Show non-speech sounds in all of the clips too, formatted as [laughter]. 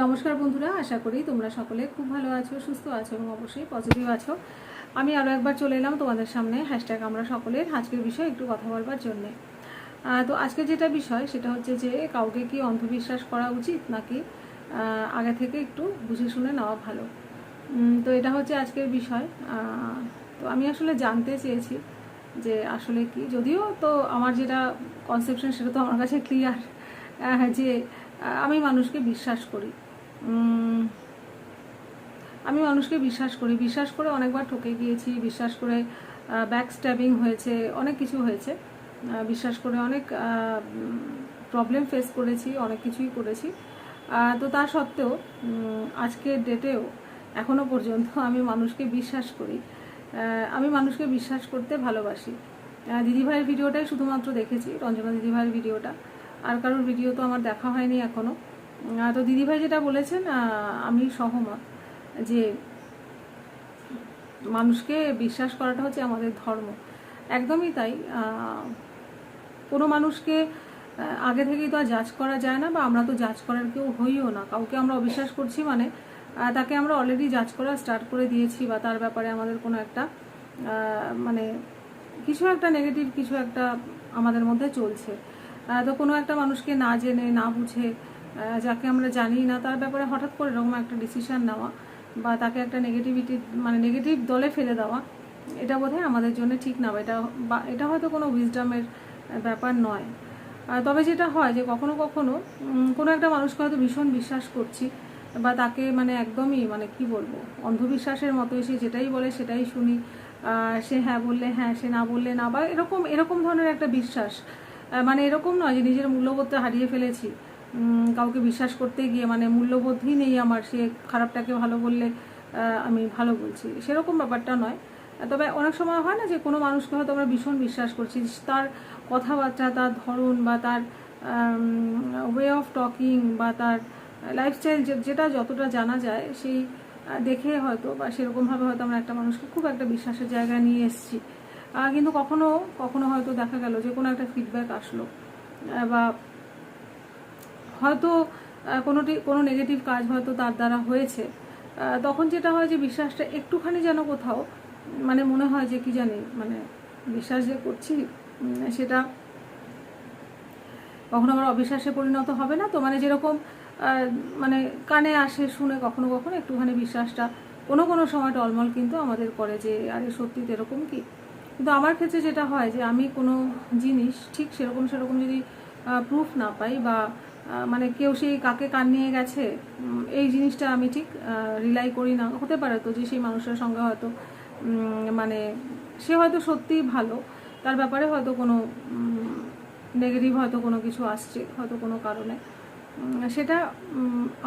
নমস্কার বন্ধুরা, আশা করি তোমরা সকলে খুব ভালো আছো, সুস্থ আছো এবং অবশ্যই পজিটিভ আছো। আমি আরও একবার চলে এলাম তোমাদের সামনে হ্যাশট্যাগ আমরা সকলের আজকের বিষয়ে একটু কথা বলবার জন্যে। তো আজকে যেটা বিষয়, সেটা হচ্ছে যে কাউকে কি অন্ধবিশ্বাস করা উচিত নাকি আগে থেকে একটু বুঝে শুনে নেওয়া ভালো। তো এটা হচ্ছে আজকের বিষয়। তো আমি আসলে জানতে চেয়েছি যে আসলে কি, যদিও তো আমার যেটা কনসেপশন সেটা তো আমার কাছে ক্লিয়ার যে আমি মানুষকে বিশ্বাস করি। আমি মানুষকে বিশ্বাস করি। বিশ্বাস করে অনেকবার ঠকে গিয়েছি বিশ্বাস করে ব্যাক স্ট্যাবিং হয়েছে অনেক কিছু হয়েছে। বিশ্বাস করে অনেক প্রবলেম ফেস করেছি অনেক কিছুই করেছি। তো তা সত্ত্বেও আজকের ডেটেও এখনও পর্যন্ত [laughs] আমি মানুষকে বিশ্বাস করি। আমি মানুষকে বিশ্বাস করতে ভালোবাসি। দিদিভাইয়ের ভিডিওটাই শুধুমাত্র দেখেছি রঞ্জনা দিদিভাইয়ের ভিডিওটা। আর কারোর ভিডিও তো আমার দেখা হয়নি এখনও। আহ, তো দিদিভাই যেটা বলেছেন আমি সহমত যে মানুষকে বিশ্বাস করাটা হচ্ছে আমাদের ধর্ম। একদমই তাই। কোনো মানুষকে আগে থেকেই তো আর জাজ করা যায় না বা আমরা তো জাজ করার কেউ হইও না। কাউকে আমরা অবিশ্বাস করছি মানে তাকে আমরা অলরেডি জাজ করা স্টার্ট করে দিয়েছি বা তার ব্যাপারে আমাদের কোনো একটা মানে কিছু একটা নেগেটিভ কিছু একটা আমাদের মধ্যে চলছে। তো কোনো একটা মানুষকে না জেনে, না বুঝে যাকে আমরা জানি না, তার ব্যাপারে হঠাৎ করে এরকম একটা ডিসিশান নেওয়া বা তাকে একটা নেগেটিভিটি মানে নেগেটিভ দলে ফেলে দেওয়া, এটা বোধহয় আমাদের জন্য ঠিক না এটা বা এটা হয়তো কোনো উইজডামের ব্যাপার নয়। তবে যেটা হয় যে কখনো কখনো কোনো একটা মানুষকে হয়তো ভীষণ বিশ্বাস করছি বা তাকে মানে একদমই মানে কি বলব, অন্ধবিশ্বাসের মতোই সে যেটাই বলে সেটাই শুনি। সে হ্যাঁ বললে হ্যাঁ সে না বললে না, বা এরকম এরকম ধরনের একটা বিশ্বাস। মানে এরকম নয় যে নিজের মূল্যবোধটা হারিয়ে ফেলেছি। কাউকে বিশ্বাস করতে গিয়ে মানে মূল্যবোধই নেই আমার, সে খারাপটাকে ভালো বললে আমি ভালো বলছি। সেরকম ব্যাপারটা নয়। তবে অনেক সময় হয় না যে কোনো মানুষকে হয়তো আমরা ভীষণ বিশ্বাস করছি তার কথাবার্তা, তার ধরন বা তার ওয়ে অফ টকিং বা তার লাইফস্টাইল যেটা যতটা জানা যায়, সেই দেখে হয়তো বা সেরকমভাবে হয়তো আমরা একটা মানুষকে খুব একটা বিশ্বাসের জায়গায় নিয়ে এসেছি। কিন্তু কখনো কখনো হয়তো দেখা গেল যে কোনো একটা ফিডব্যাক আসলো বা হয়তো কোনোটি, কোনো নেগেটিভ কাজ হয়তো তার দ্বারা হয়েছে। তখন যেটা হয় যে বিশ্বাসটা একটুখানি যেন কোথাও মানে মনে হয় যে কি জানি মানে বিশ্বাস যে করছি সেটা কখনো আমার অবিশ্বাসে পরিণত হবে না। তো মানে যেরকম মানে কানে আসে, শুনে কখনো কখনো একটুখানি বিশ্বাসটা কোনো কোনো সময় টলমল কিন্তু আমাদের করে যে, আরে, সত্যি এরকম কি? কিন্তু আমার ক্ষেত্রে যেটা হয় যে, আমি কোনো জিনিস ঠিক সেরকম সেরকম যদি প্রুফ না পাই বা মানে কেউ সেই কাকে কান নিয়ে গেছে এই জিনিসটা আমি ঠিক রিলাই করি না। হতে পারে তো যে সেই মানুষের সঙ্গে হয়তো মানে সে হয়তো সত্যিই ভালো, তার ব্যাপারে হয়তো কোনো নেগেটিভ হয়তো কোনো কিছু আসছে, হয়তো কোনো কারণে। সেটা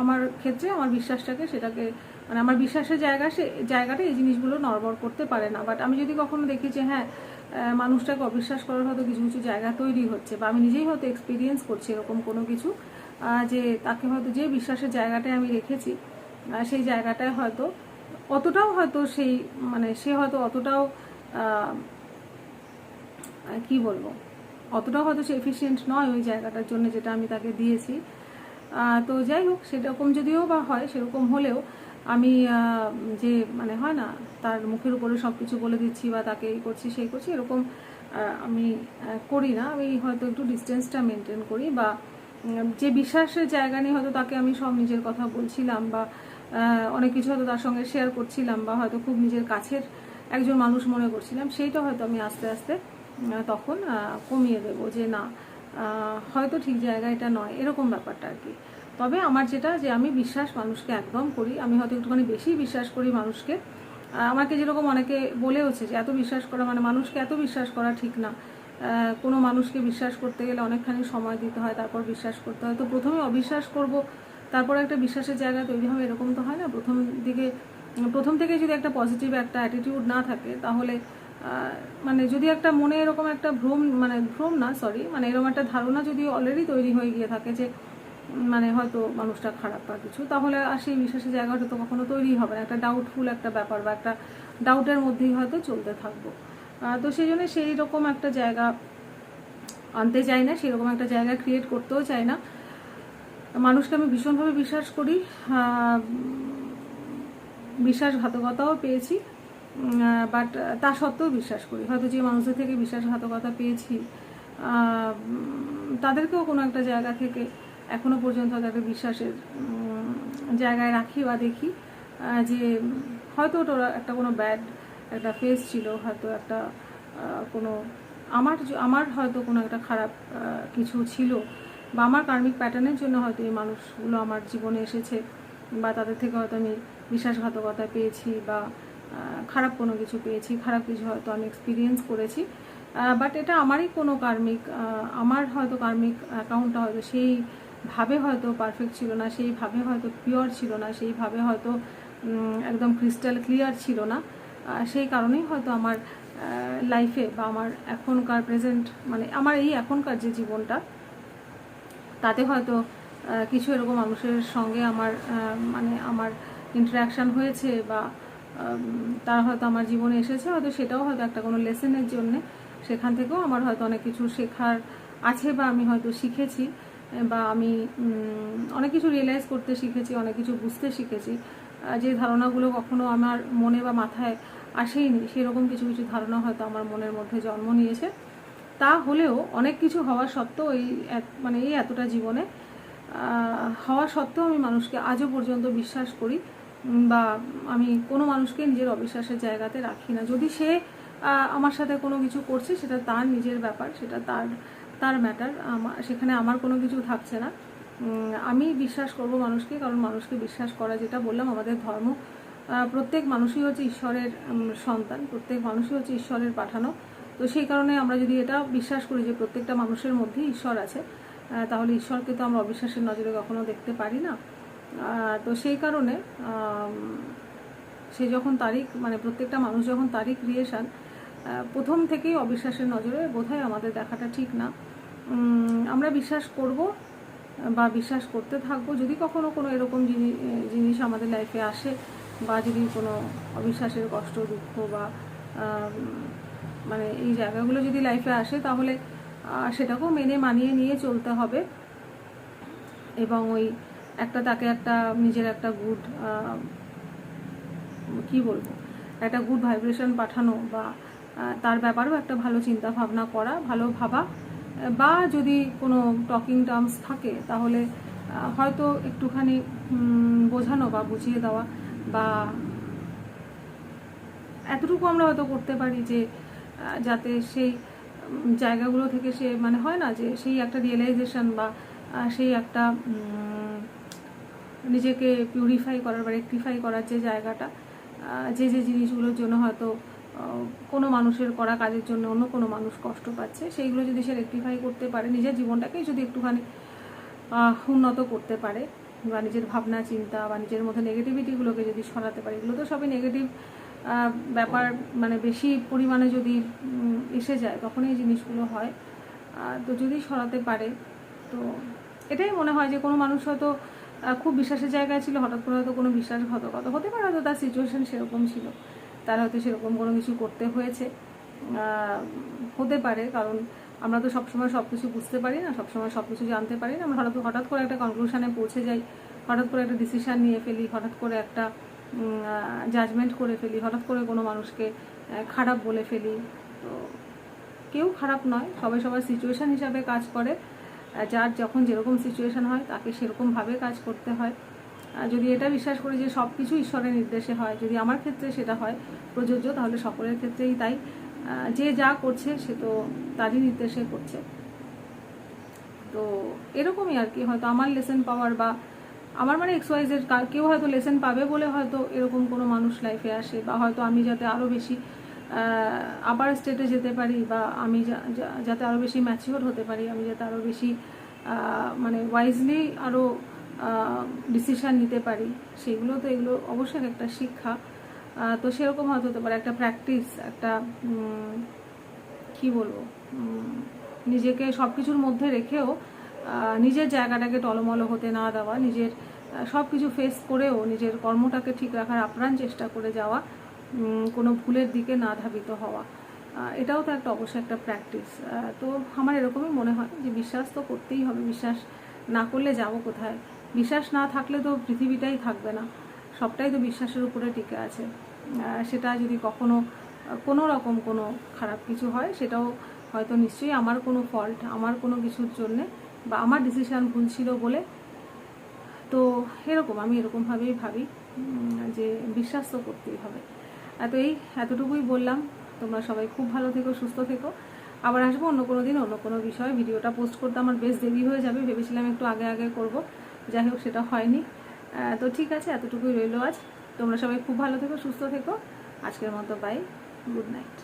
আমার ক্ষেত্রে, আমার বিশ্বাসটাকে সেটাকে মানে আমার বিশ্বাসের জায়গা সে জায়গাটা এই জিনিসগুলো নড়বড় করতে পারে না। বাট আমি যদি কখনো দেখি যে হ্যাঁ মানুষটাকে অবিশ্বাস করার হয়তো কিছু কিছু জায়গা তৈরি হচ্ছে বা আমি নিজেই হয়তো এক্সপিরিয়েন্স করছি এরকম কোনো কিছু যে তাকে হয়তো যে বিশ্বাসের জায়গাটায় আমি রেখেছি সেই জায়গাটায় হয়তো অতটাও হয়তো সেই মানে সে হয়তো অতটাও কি বলব, অতটাও হয়তো সে এফিসিয়েন্ট নয় ওই জায়গাটার জন্য যেটা আমি তাকে দিয়েছি। তো যাই হোক, সেরকম যদিও বা হয়, সেরকম হলেও আমি যে মানে হয় না, তার মুখের উপরে সব কিছু বলে দিচ্ছি বা তাকে এই করছি, সেই করছি, এরকম আমি করি না। আমি হয়তো একটু ডিস্টেন্সটা মেনটেন করি বা যে বিশ্বাসের জায়গা নিয়ে হয়তো তাকে আমি সব নিজের কথা বলছিলাম বা অনেক কিছু হয়তো তার সঙ্গে শেয়ার করছিলাম বা হয়তো খুব নিজের কাছের একজন মানুষ মনে করছিলাম, সেইটা হয়তো আমি আস্তে আস্তে তখন কমিয়ে দেবো যে না হয়তো ঠিক জায়গা এটা নয়, এরকম ব্যাপারটা আর কি। তবে আমার যেটা যে আমি বিশ্বাস মানুষকে একদম করি, আমি হয়তো একটুখানি বেশি বিশ্বাস করি মানুষকে। আমাকে যেরকম অনেকে বলেওছে যে এত বিশ্বাস করা মানে মানুষকে এত বিশ্বাস করা ঠিক না। কোনো মানুষকে বিশ্বাস করতে গেলে অনেকখানি সময় দিতে হয়, তারপর বিশ্বাস করতে হয়। তো প্রথমে অবিশ্বাস করব, তারপর একটা বিশ্বাসের জায়গা তৈরি হবে, এরকম তো হয় না? প্রথম দিকে, প্রথম থেকে যদি একটা পজিটিভ একটা অ্যাটিটিউড না থাকে, তাহলে মানে যদি একটা মনে এরকম একটা ভ্রম মানে ভ্রম না সরি মানে এরকম একটা ধারণা যদি অলরেডি তৈরি হয়ে গিয়ে থাকে যে মানে হয়তো মানুষটা খারাপ বা কিছু, তাহলে আর সেই বিশ্বাসের জায়গাটা তো কখনো তৈরি হবে না। একটা ডাউটফুল একটা ব্যাপার বা একটা ডাউটের মধ্যেই হয়তো চলতে থাকব। তো সেই জন্য সেই রকম একটা জায়গা আনতে চাই না সেরকম একটা জায়গা ক্রিয়েট করতেও চাই না। মানুষকে আমি ভীষণভাবে বিশ্বাস করি বিশ্বাসঘাতকতাও পেয়েছি বাট তা সত্ত্বেও বিশ্বাস করি। হয়তো যে মানুষদের থেকে বিশ্বাসঘাতকতা পেয়েছি তাদেরকেও কোনো একটা জায়গা থেকে এখনও পর্যন্ত তাদের বিশ্বাসের জায়গায় রাখি বা দেখি যে হয়তো ওটা একটা কোনো ব্যাড একটা ফেস ছিল, হয়তো একটা কোনো আমার আমার হয়তো কোনো একটা খারাপ কিছু ছিল বা আমার কার্মিক প্যাটার্নের জন্য হয়তো এই মানুষগুলো আমার জীবনে এসেছে বা তাদের থেকে হয়তো আমি বিশ্বাসঘাতকতা পেয়েছি বা খারাপ কোনো কিছু পেয়েছি, খারাপ কিছু হয়তো আমি এক্সপিরিয়েন্স করেছি। বাট এটা আমারই কোনো কার্মিক আমার হয়তো কার্মিক অ্যাকাউন্টটা হয়তো সেইভাবে হয়তো পারফেক্ট ছিল না সেইভাবে হয়তো পিওর ছিল না সেইভাবে হয়তো একদম ক্রিস্টাল ক্লিয়ার ছিল না। সেই কারণেই হয়তো আমার লাইফে বা আমার এখনকার প্রেজেন্ট মানে আমার এই এখনকার যে জীবনটা, তাতে হয়তো কিছু এরকম মানুষের সঙ্গে আমার মানে আমার ইন্টারাকশান হয়েছে বা তারা হয়তো আমার জীবনে এসেছে, হয়তো সেটাও হয়তো একটা কোনো লেসনের জন্যে। সেখান থেকেও আমার হয়তো অনেক কিছু শেখার আছে বা আমি হয়তো শিখেছি। বা আমি অনেক কিছু রিয়েলাইজ করতে শিখেছি, অনেক কিছু বুঝতে শিখেছি। যে ধারণাগুলো কখনো আমার মনে বা মাথায় আসেইনি, সেরকম কিছু কিছু ধারণা হয়তো আমার মনের মধ্যে জন্ম নিয়েছে। তা হলেও অনেক কিছু হওয়া সত্ত্বেও এই মানে এই এতটা জীবনে হওয়া সত্ত্বেও আমি মানুষকে আজও পর্যন্ত বিশ্বাস করি বা আমি কোনো মানুষকে নিজের অবিশ্বাসের জায়গাতে রাখি না। যদি সে আমার সাথে কোনো কিছু করছে, সেটা তার নিজের ব্যাপার, সেটা তার তার ম্যাটার সেখানে আমার কোনো কিছু থাকছে না। আমি বিশ্বাস করব মানুষকে, কারণ মানুষকে বিশ্বাস করা যেটা বললাম, আমাদের ধর্ম প্রত্যেক মানুষই হচ্ছে ঈশ্বরের সন্তান, প্রত্যেক মানুষই হচ্ছে ঈশ্বরের পাঠানো। তো সেই কারণে আমরা যদি এটা বিশ্বাস করি যে প্রত্যেকটা মানুষের মধ্যেই ঈশ্বর আছে তাহলে ঈশ্বরকে তো আমরা অবিশ্বাসের নজরে কখনো দেখতে পারি না। তো সেই কারণে সে যখন তারিখ মানে প্রত্যেকটা মানুষ যখন তারিখ ক্রিয়েশন প্রথম থেকেই অবিশ্বাসের নজরে বোধহয় আমাদের দেখাটা ঠিক না। আমরা বিশ্বাস করব বা বিশ্বাস করতে থাকব যদি কখনো কোনো এরকম জিনিস আমাদের লাইফে আসে বা যদি কোনো অবিশ্বাসের কষ্ট, দুঃখ বা মানে এই জায়গাগুলো যদি লাইফে আসে তাহলে সেটাকেও মেনে মানিয়ে নিয়ে চলতে হবে। এবং ওই একটা তাকে একটা নিজের একটা গুড কি বলব? একটা গুড ভাইব্রেশন পাঠানো বা তার ব্যাপারেও একটা ভালো চিন্তা ভাবনা করা, ভালো ভাবা। বা যদি কোনো টকিং টার্মস থাকে, তাহলে হয়তো একটুখানি বোঝানো বা বুঝিয়ে দেওয়া বা এতটুকু আমরা হয়তো করতে পারি যে যাতে সেই জায়গাগুলো থেকে সে মানে হয় না যে, সেই একটা রিয়েলাইজেশন বা সেই একটা নিজেকে পিউরিফাই করার বা রেকটিফাই করার যে জায়গাটা যে যে জিনিসগুলোর জন্য হয়তো কোনো মানুষের করা কাজের জন্য অন্য কোনো মানুষ কষ্ট পাচ্ছে, সেইগুলো যদি সে রেকটিফাই করতে পারে, নিজের জীবনটাকেই যদি একটুখানি উন্নত করতে পারে, বা নিজের ভাবনা, চিন্তা, বা নিজের মধ্যে নেগেটিভিটিগুলোকে যদি সরাতে পারে, এগুলো তো সবই নেগেটিভ ব্যাপার মানে বেশি পরিমাণে যদি এসে যায়, তখনই জিনিসগুলো হয়। তো যদি সরাতে পারে, তো এটাই মনে হয় যে কোনো মানুষ হয়তো খুব বিশ্বাসের জায়গায় ছিল, হঠাৎ করে হয়তো কোনো বিশ্বাসঘাতকতা, হতে পারে হয়তো তার সিচুয়েশান সেরকম ছিল। তার হয়তো সেরকম কোনো কিছু করতে হয়েছে। হতে পারে, কারণ আমরা তো সবসময় সব কিছু বুঝতে পারি না, সবসময় সব কিছু জানতে পারি না। আমরা হঠাৎ হঠাৎ করে একটা কনক্লুশনে পৌঁছে যাই, হঠাৎ করে একটা ডিসিশান নিয়ে ফেলি, হঠাৎ করে একটা জাজমেন্ট করে ফেলি, হঠাৎ করে কোনো মানুষকে খারাপ বলে ফেলি। তো কেউ খারাপ নয়, সবাই সবার সিচুয়েশান হিসাবে কাজ করে। যার যখন যেরকম সিচুয়েশান হয়, তাকে সেরকমভাবে কাজ করতে হয়। যদি এটা বিশ্বাস করি যে সব কিছু ঈশ্বরের নির্দেশে হয়, যদি আমার ক্ষেত্রে সেটা হয় প্রযোজ্য, তাহলে সকলের ক্ষেত্রেই তাই। যে যা করছে সে তো তারই নির্দেশে করছে। তো এরকমই আর কি, হয়তো আমার লেসেন পাওয়ার বা আমার মানে এক্স ওয়াইজের কেউ হয়তো লেসেন পাবে বলে হয়তো এরকম কোনো মানুষ লাইফে আসে বা হয়তো আমি যাতে আরও বেশি আবার স্টেটে যেতে পারি বা আমি যাতে আরও বেশি ম্যাচিওর হতে পারি, আমি যাতে আরও বেশি মানে ওয়াইজলি আরও ডিসিশান নিতে পারি। সেগুলো তো এগুলো অবশ্যই একটা শিক্ষা। তো সেরকম হয়তো হতে পারে একটা প্র্যাকটিস একটা কি বলব নিজেকে সব কিছুর মধ্যে রেখেও নিজের জায়গাটাকে টলমলো হতে না দেওয়া, নিজের সব কিছু ফেস করেও নিজের কর্মটাকে ঠিক রাখার আপ্রাণ চেষ্টা করে যাওয়া কোনো ভুলের দিকে না ধাবিত হওয়া। এটাও তো একটা অবশ্যই একটা প্র্যাকটিস তো আমার এরকমই মনে হয় যে বিশ্বাস তো করতেই হবে, বিশ্বাস না করলে যাব কোথায়? বিশ্বাস না থাকলে তো পৃথিবীটাই থাকবে না। সবটাই তো বিশ্বাসের উপরে টিকে আছে। সেটা যদি কখনো, কোনো রকম কোনো খারাপ কিছু হয়, সেটাও হয়তো নিশ্চয়ই আমার কোনো ফল্ট আমার কোনো কিছুর জন্যে বা আমার ডিসিশান ভুল ছিল বলে। তো এরকম, আমি এরকমভাবেই ভাবি যে বিশ্বাস তো করতেই হবে। এত এই, এতটুকুই বললাম। তোমরা সবাই খুব ভালো থেকো, সুস্থ থেকো। আবার আসব অন্য কোনো দিন, অন্য কোনো বিষয়ে। ভিডিওটা পোস্ট করতে আমার বেশ দেরি হয়ে যাবে। ভেবেছিলাম একটু আগে আগে করব। যাই হোক, সেটা হয়নি। তো ঠিক আছে, এতটুকুই রইল আজ। তোমরা সবাই খুব ভালো থেকো, সুস্থ থেকো। আজকের মতো বাই গুড নাইট